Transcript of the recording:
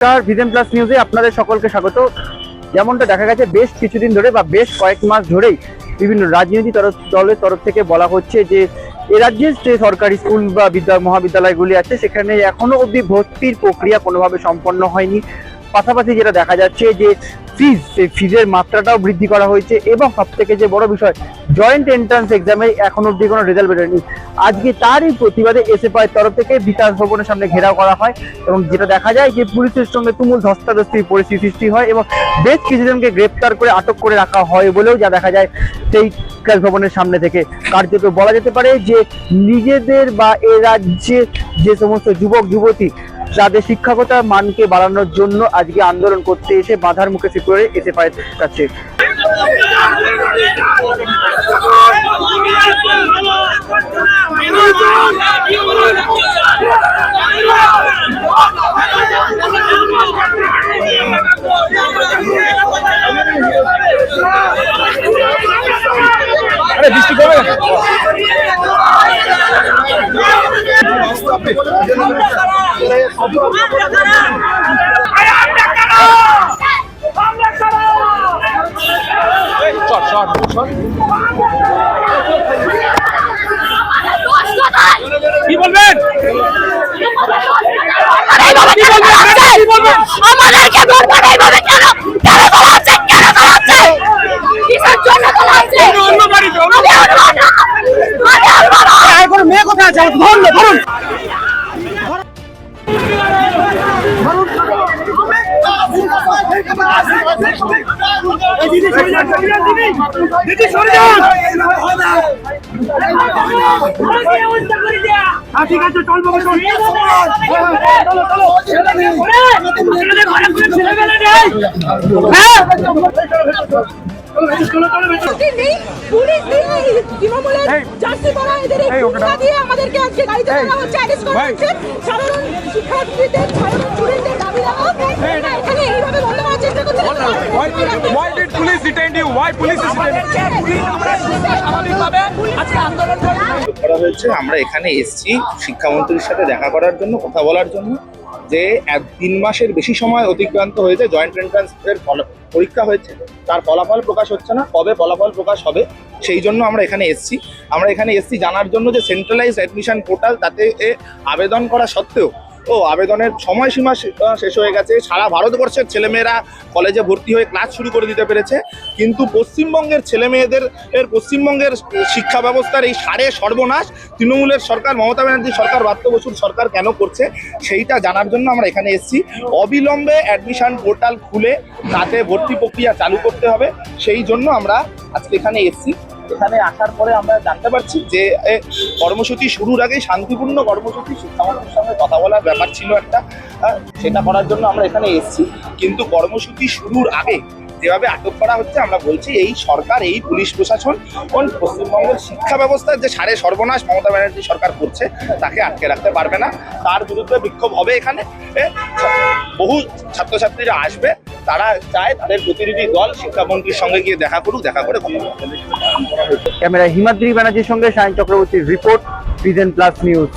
নমস্কার vision plus নিউজে আপনাদের সকলকে স্বাগত। যেমনটা দেখা গেছে, বেশ কিছুদিন ধরে বা বেশ কয়েক মাস ধরেই বিভিন্ন রাজনৈতিক তরফ দলের তরফ থেকে বলা হচ্ছে যে, এ রাজ্যের যে সরকারি স্কুল বা বিদ্যা মহাবিদ্যালয়গুলি আছে, সেখানে এখনও অবধি ভর্তির প্রক্রিয়া কোনোভাবে সম্পন্ন হয়নি। পাশাপাশি যেটা দেখা যাচ্ছে যে ফিজ সেই ফিজের মাত্রাটাও বৃদ্ধি করা হয়েছে এবং সব থেকে যে বড় বিষয় জয়েন্ট এন্ট্রান্স এক্সামে এখন অব্দি কোনো রেজাল্ট বেরোয়নি। আজকে তারই প্রতিবাদে এসএফআই তরফ থেকে বিকাশ ভবনের সামনে ঘেরাও করা হয় এবং যেটা দেখা যায় যে পুলিশের সঙ্গে তুমুল ধস্তাধস্তির পরিস্থিতি সৃষ্টি হয় এবং বেশ কিছুজনকে গ্রেপ্তার করে আটক করে রাখা হয় বলেও যা দেখা যায় সেই বিকাশ ভবনের সামনে থেকে। কার্যত বলা যেতে পারে যে নিজেদের বা এ রাজ্যে যে সমস্ত যুবক, যুবতী যাদের শিক্ষাগত মানকে বাড়ানোর জন্য আজকে আন্দোলন করতে এসে বাধার মুখে সিকিউরে এসে পায় কাছে। আরে বৃষ্টি কমে গেছে আছে ধরুন ধরুন। হ্যাঁ ঠিক আছে চল বাবা চল। চলো চলো। ঘরে ছেলেবেলা নেই হ্যাঁ। আমরা এখানে এসেছি শিক্ষামন্ত্রীর সাথে দেখা করার জন্য কথা বলার জন্য। যে এক তিন মাসের বেশি সময় অতিক্রান্ত হয়েছে জয়েন্ট এন্ট্রান্স এর ফল- পরীক্ষা হয়েছে, তার ফলাফল প্রকাশ হচ্ছে না, কবে ফলাফল প্রকাশ হবে সেই জন্য আমরা এখানে এসেছি। আমরা এখানে এসেছি জানার জন্য যে সেন্ট্রালাইজ অ্যাডমিশন পোর্টাল তাতে আবেদন করা সত্ত্বেও ও, আবেদনের সময়সীমা শেষ হয়ে গেছে। সারা ভারতবর্ষের ছেলেমেয়েরা কলেজে ভর্তি হয়ে ক্লাস শুরু করে দিতে পেরেছে। কিন্তু পশ্চিমবঙ্গের ছেলেমেয়েদের, এর পশ্চিমবঙ্গের শিক্ষা ব্যবস্থার এই সারে সর্বনাশ। তৃণমূলের সরকার, মমতা ব্যানার্জি সরকার ব্রাত্য বসুর সরকার কেন করছে, সেইটা জানার জন্য আমরা এখানে এসেছি। অবিলম্বে অ্যাডমিশন পোর্টাল খুলে তাতে ভর্তি প্রক্রিয়া চালু করতে হবে। সেই জন্য আমরা আজকে এখানে এসেছি। এখানে আসার পরে আমরা জানতে পারছি যে কর্মসূচি শুরুর আগেই শান্তিপূর্ণ কর্মসূচি, শিক্ষামন্ত্রীর সঙ্গে কথা বলার ব্যাপার ছিল একটা। সেটা করার জন্য আমরা এখানে এসেছি। কিন্তু কর্মসূচি শুরুর আগে যেভাবে আটক করা হচ্ছে, আমরা বলছি এই সরকার, এই পুলিশ প্রশাসন পশ্চিমবঙ্গের শিক্ষা ব্যবস্থার যে সারে সর্বনাশ মমতা ব্যানার্জি সরকার করছে, তাকে আটকে রাখতে পারবে না। তার বিরুদ্ধে বিক্ষোভ হবে এখানে। বহু ছাত্রছাত্রীরা আসবে। তারা চায় তাদের প্রতিনিধি দল শিক্ষামন্ত্রীর সঙ্গে গিয়ে দেখা করুক, দেখা করে ক্যামেরা হিমাদ্রি ব্যানার্জির সঙ্গে সায়ন চক্রবর্তীর রিপোর্ট প্রিজেন্ট প্লাস নিউজ।